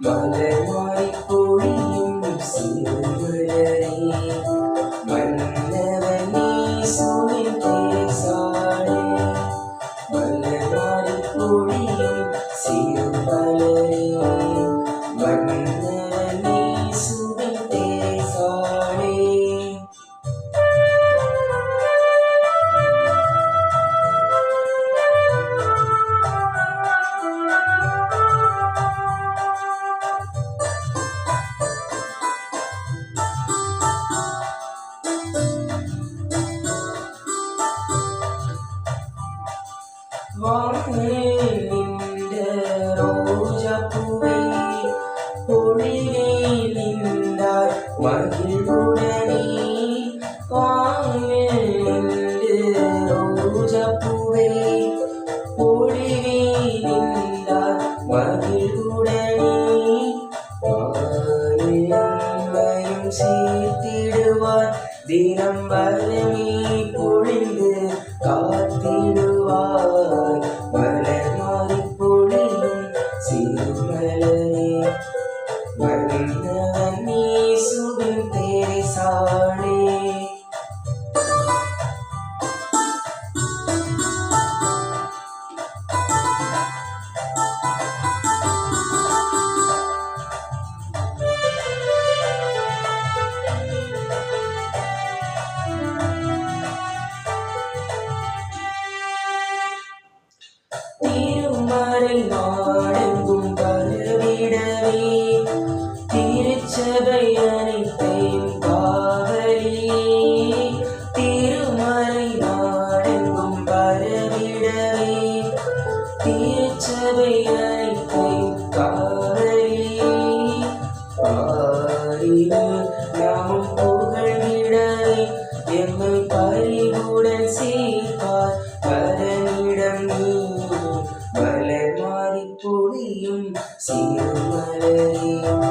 Monday morning. Oh, வானில் நின்ற ரோஜாப்பூவே பொழிலே நின்றாய் மகிழ்வுடனே வானில் நின்ற ரோஜாப்பூவே பொழிலே நின்றாய் மகிழ்வுடனே வானிலையும் சீர்த்திடுவார் தினம் வரமே பொழிந்து காத்திடுவார் திருமறை நாடெங்கும் பரவிடவே திருச்சபை அனைத்தையும் காவலியே திருமலை நாடெங்கும் பரவிடவே திருச்சபை அனைத்தையும் காவலியே பாரிலும் நாமும் புகழ்விடவே எம்மை பறிவுடன் சே see you my.